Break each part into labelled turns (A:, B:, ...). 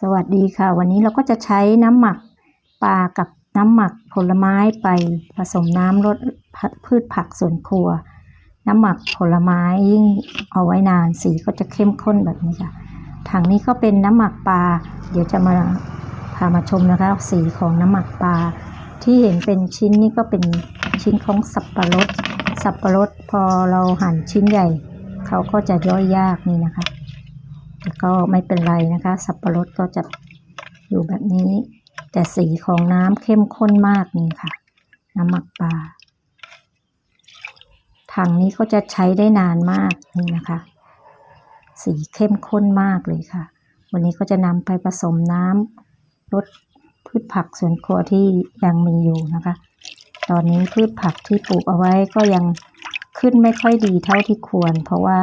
A: สวัสดีค่ะ วันนี้เราก็จะใช้น้ำหมักปลากับน้ำหมักผลไม้ไปผสมน้ำลดพืชผักสวนครัว น้ำหมักผลไม้ยิ่งเอาไว้นานสีก็จะเข้มข้นแบบนี้ค่ะถังนี้ก็เป็นน้ำหมักปลาเดี๋ยวจะมาพามาชมนะคะสีของน้ำหมักปลาที่เห็นเป็นชิ้นนี่ก็เป็นชิ้นของสับปะรดสับปะรดพอเราหั่นชิ้นใหญ่ เขาก็จะย่อยยากนี่นะคะ ก็ไม่เป็นไรนะคะ สับปะรดก็จะอยู่แบบนี้ แต่สีของน้ำเข้มข้นมากนี่ค่ะ น้ำหมักปลาถังนี้ก็จะใช้ได้นานมากนี่นะคะ สีเข้มข้นมากเลยค่ะ วันนี้ก็จะนำไปผสมน้ำลดพืชผักสวนครัวที่ยังมีอยู่นะคะ ตอนนี้พืชผักที่ปลูกเอาไว้ก็ยังขึ้นไม่ค่อยดีเท่าที่ควร เพราะว่า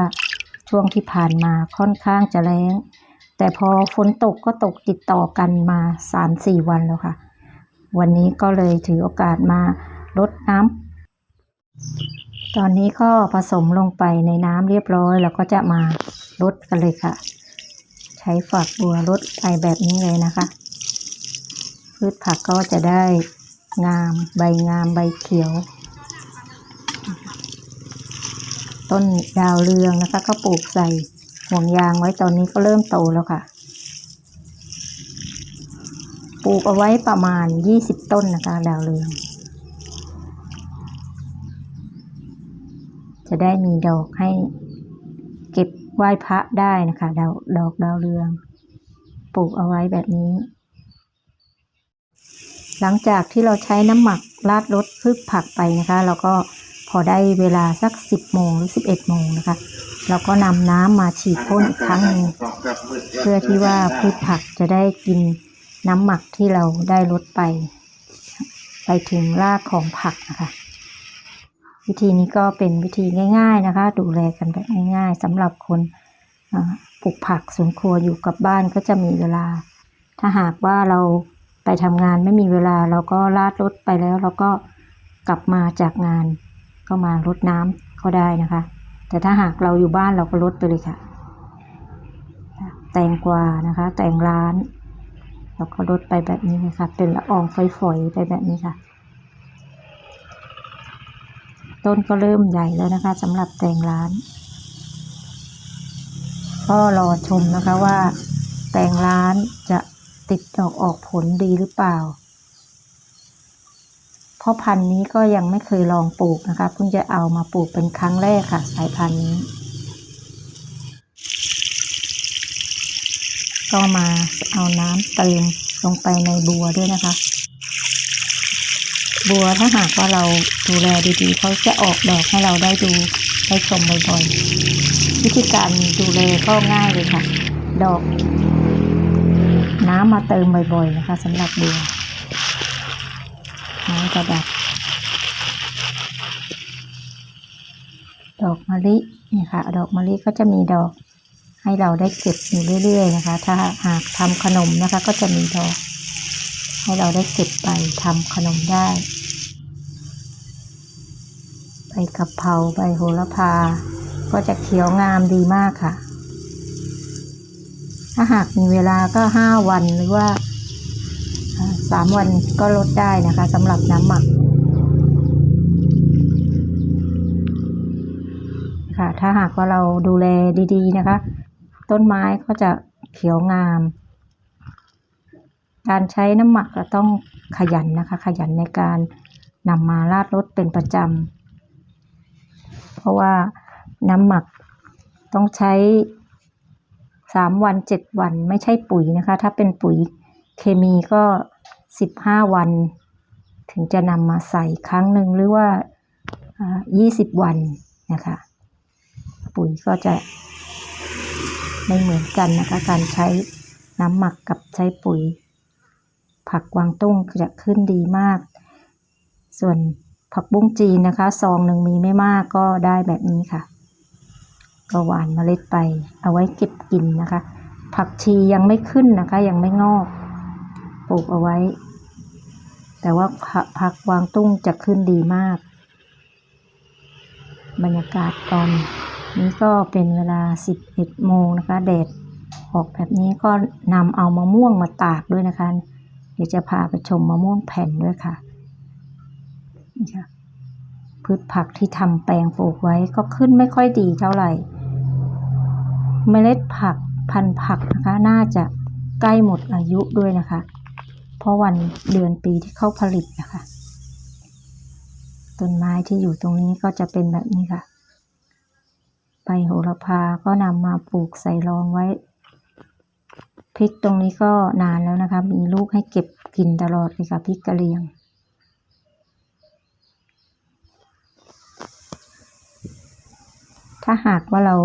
A: ช่วงที่ผ่านมาค่อนข้างจะแล้ง แต่พอฝนตกก็ตกติดต่อกันมาสามสี่วันแล้วค่ะ วันนี้ก็เลยถือโอกาสมาลดน้ำตอนนี้ก็ผสมลงไปในน้ำเรียบร้อย แล้วก็จะมาลดกันเลยค่ะ ใช้ฝักบัวลดไปแบบนี้เลยนะคะ พืชผักก็จะได้งามใบงามใบเขียว ต้นดาวเรืองนะคะ ก็ปลูกใส่ห่วงยางไว้ตอนนี้ก็เริ่มโตแล้วค่ะ ปลูกเอาไว้ประมาณ 20 ต้นนะคะ ดาวเรือง จะได้มีดอกให้เก็บไหว้พระได้นะคะดาวดอกดาวเรือง ปลูกเอาไว้แบบนี้ หลังจากที่เราใช้น้ำหมักราดรสพืชผักไปนะคะ เราก็ พอได้เวลาสัก 10 โมงหรือ 11 โมงนะคะ เราก็นำน้ำมาฉีดพ่นอีกครั้งหนึ่งเพื่อที่ว่าพืชผักจะได้กินน้ำหมักที่เราได้ลดไป ไปถึงรากของผักนะคะ วิธีนี้ก็เป็นวิธีง่าย ๆนะคะ ดูแลกันแบบง่ายๆสำหรับคนอ่าปลูกผักสวนครัวอยู่กับบ้านก็จะมีเวลา ถ้าหากว่าเราไปทำงานไม่มีเวลาเราก็ลาดรถไปแล้วเราก็กลับมาจากงาน ก็มารดน้ำก็ได้นะคะ แต่ถ้าหากเราอยู่บ้านเราก็ลดไปเลยค่ะ แตงกวานะคะ แตงร้านเราก็ลดไปแบบนี้เลยค่ะเป็นละอองฝอยๆไปแบบนี้ค่ะ ต้นก็เริ่มใหญ่แล้วนะคะสำหรับแตงร้าน ก็รอชมนะคะว่า แตงร้านจะติดดอกออกผลดีหรือเปล่า เพราะพันธุ์นี้ก็ยังไม่เคยลองปลูกนะคะเพิ่งจะเอามาปลูกเป็นครั้งแรกค่ะ สายพันธุ์นี้ ก็มาเอาน้ำเติมลงไปในบัวด้วยนะคะ บัวถ้าหากว่าเราดูแลดีๆเขาจะออกดอกให้เราได้ดูได้ชมบ่อยๆวิธีการดูแลก็ง่ายเลยค่ะ ดอก น้ำมาเติมบ่อยๆนะคะสำหรับบัว น้ำจะดับ ดอกมะลิเนี่ยค่ะ ดอกมะลิก็จะมีดอกให้เราได้เก็บอยู่เรื่อย ๆ นะคะ ถ้าหากทำขนมนะคะ ก็จะมีดอก ให้เราได้เก็บไปทำขนมได้ใบกะเพราใบโหระพา ก็จะเขียวงามดีมากค่ะ ถ้าหากมีเวลาก็ห้าวันหรือว่า สามวันก็ลดได้นะคะสำหรับน้ำหมักค่ะถ้าหากว่าเราดูแลดีๆนะคะ ต้นไม้ก็จะเขียวงาม การใช้น้ำหมักเราต้องขยันนะคะ ขยันในการนำมาราดรถเป็นประจำเพราะว่าน้ำหมักต้องใช้สามวันเจ็ดวันไม่ใช่ปุ๋ยนะคะ ถ้าเป็นปุ๋ยเคมีก็ สิบห้าวัน ถึงจะนำมาใส่ครั้งหนึ่งหรือว่ายี่สิบวันนะคะ ปุ๋ยก็จะไม่เหมือนกันนะคะ การใช้น้ำหมักกับใช้ปุ๋ย ผักกวางตุ้งจะขึ้นดีมาก ส่วนผักบุ้งจีนนะคะซองหนึ่งมีไม่มากก็ได้แบบนี้ค่ะ ก็หวานเมล็ดไป เอาไว้เก็บกินนะคะ ผักชียังไม่ขึ้นนะคะ ยังไม่งอก ปลูกเอาไว้ แต่ว่าผักวางตุ้งจะขึ้นดีมาก บรรยากาศตอนนี้ก็เป็นเวลา 11 โมงนะคะแดดออกแบบนี้ก็นำเอามะม่วงมาตากด้วยนะคะ เดี๋ยวจะพาไปชมมะม่วงแผ่นด้วยค่ะนี่ค่ะพืชผักที่ทำแปลงปลูกไว้ก็ขึ้นไม่ค่อยดีเท่าไหร่ เมล็ดผักพันธุ์ผักนะคะ น่าจะใกล้หมดอายุด้วยนะคะ เพราะวันเดือนปีที่เขาผลิตนะคะต้นไม้ที่อยู่ตรงนี้ก็จะเป็นแบบนี้ค่ะ ใบโหระพาก็นำมาปลูกใส่รองไว้ พริกตรงนี้ก็นานแล้วนะคะ มีลูกให้เก็บกินตลอดเลยค่ะพริกกะเหรี่ยง ถ้าหากว่าเรา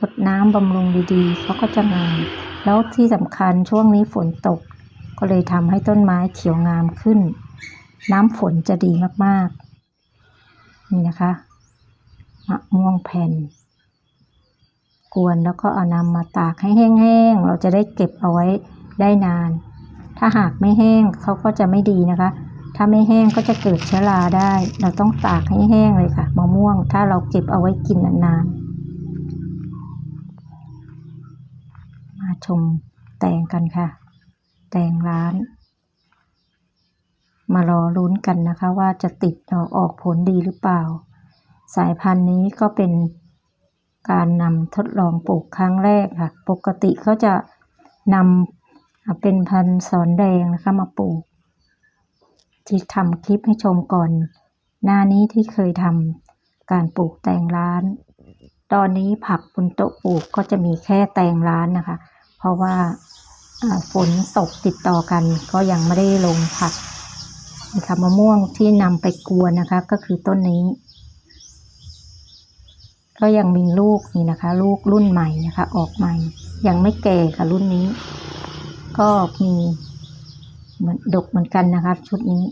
A: รดน้ำบำรุงดีๆเขาก็จะงาม แล้วที่สำคัญช่วงนี้ฝนตก ก็เลยทำให้ต้นไม้เขียวงามขึ้น น้ำฝนจะดีมากๆ นี่นะคะมะม่วงแผ่น กวนแล้วก็เอานำมาตากให้แห้งๆ เราจะได้เก็บเอาไว้ได้นาน ถ้าหากไม่แห้งเขาก็จะไม่ดีนะคะ ถ้าไม่แห้งก็จะเกิดเชื้อราได้ เราต้องตากให้แห้งเลยค่ะมะม่วง ถ้าเราเก็บเอาไว้กินนานๆ ชมแตงกันค่ะ แตงร้าน มารอลุ้นกันนะคะว่าจะติดดอกออกผลดีหรือเปล่า สายพันธุ์นี้ก็เป็นการนำทดลองปลูกครั้งแรกค่ะ ปกติเขาจะนำเป็นพันธุ์สอนแดงนะคะมาปลูก ที่ทำคลิปให้ชมก่อน หน้านี้ที่เคยทำการปลูกแตงร้าน ตอนนี้ผักบนโต๊ะปลูกก็จะมีแค่แตงร้านนะคะ ราะว่าฝนตกติดต่อกันก็ยังไม่ได้ลงผักนะคะมะม่วงที่นำไปกวนนะคะ ก็คือต้นนี้ ก็ยังมีลูกนี่นะคะ ลูกรุ่นใหม่นะคะ ออกใหม่ ยังไม่แก่ค่ะรุ่นนี้ ก็มีเหมือนดกเหมือนกันนะคะชุดนี้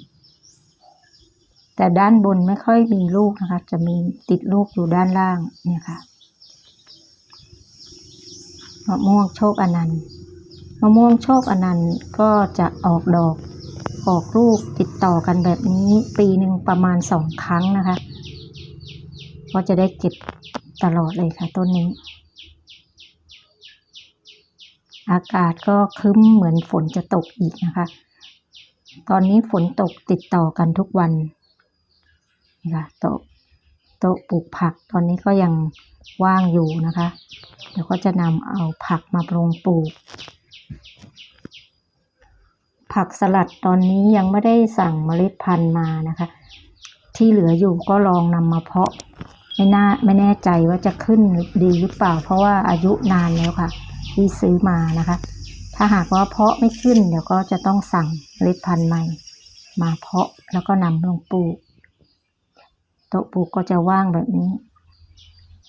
A: แต่ด้านบนไม่ค่อยมีลูกนะคะ จะมีติดลูกอยู่ด้านล่างเนี่ยค่ะ มะม่วงโชคอนันต์มะม่วงโชคอนันต์ก็จะออกดอกออกลูกติดต่อกันแบบนี้ปีหนึ่งประมาณสองครั้งนะคะก็จะได้เก็บตลอดเลยค่ะต้นนี้ อากาศก็คึ้มเหมือนฝนจะตกอีกนะคะ ตอนนี้ฝนตกติดต่อกันทุกวันนี่ค่ะต๊ะ โต๊ะปลูกผักตอนนี้ก็ยังว่างอยู่นะคะ เดี๋ยวก็จะนำเอาผักมาปลงปลูก ผักสลัดตอนนี้ยังไม่ได้สั่งเมล็ดพันธุ์มานะคะ ที่เหลืออยู่ก็ลองนำมาเพาะไม่น่าไม่แน่ใจว่าจะขึ้นดีหรือเปล่า เพราะว่าอายุนานแล้วค่ะ ที่ซื้อมานะคะ ถ้าหากว่าเพาะไม่ขึ้นเดี๋ยวก็จะต้องสั่งเมล็ดพันธุ์ใหม่ มาเพาะแล้วก็นำลงปลูก ต๊ะปูกก็จะว่างแบบนี้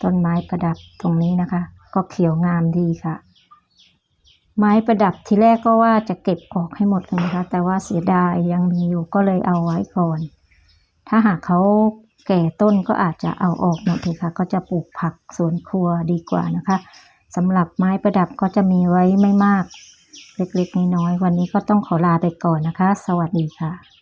A: ต้นไม้ประดับตรงนี้นะคะ ก็เขียวงามดีค่ะ ไม้ประดับทีแรกก็ว่าจะเก็บออกให้หมดเลยนะคะ แต่ว่าเสียดายยังมีอยู่ก็เลยเอาไว้ก่อน ถ้าหากเขาแก่ต้นก็อาจจะเอาออกหมดเลยค่ะ ก็จะปลูกผักสวนครัวดีกว่านะคะสำหรับไม้ประดับก็จะมีไว้ไม่มาก เล็กๆน้อยๆวันนี้ก็ต้องขอลาไปก่อนนะคะ สวัสดีค่ะ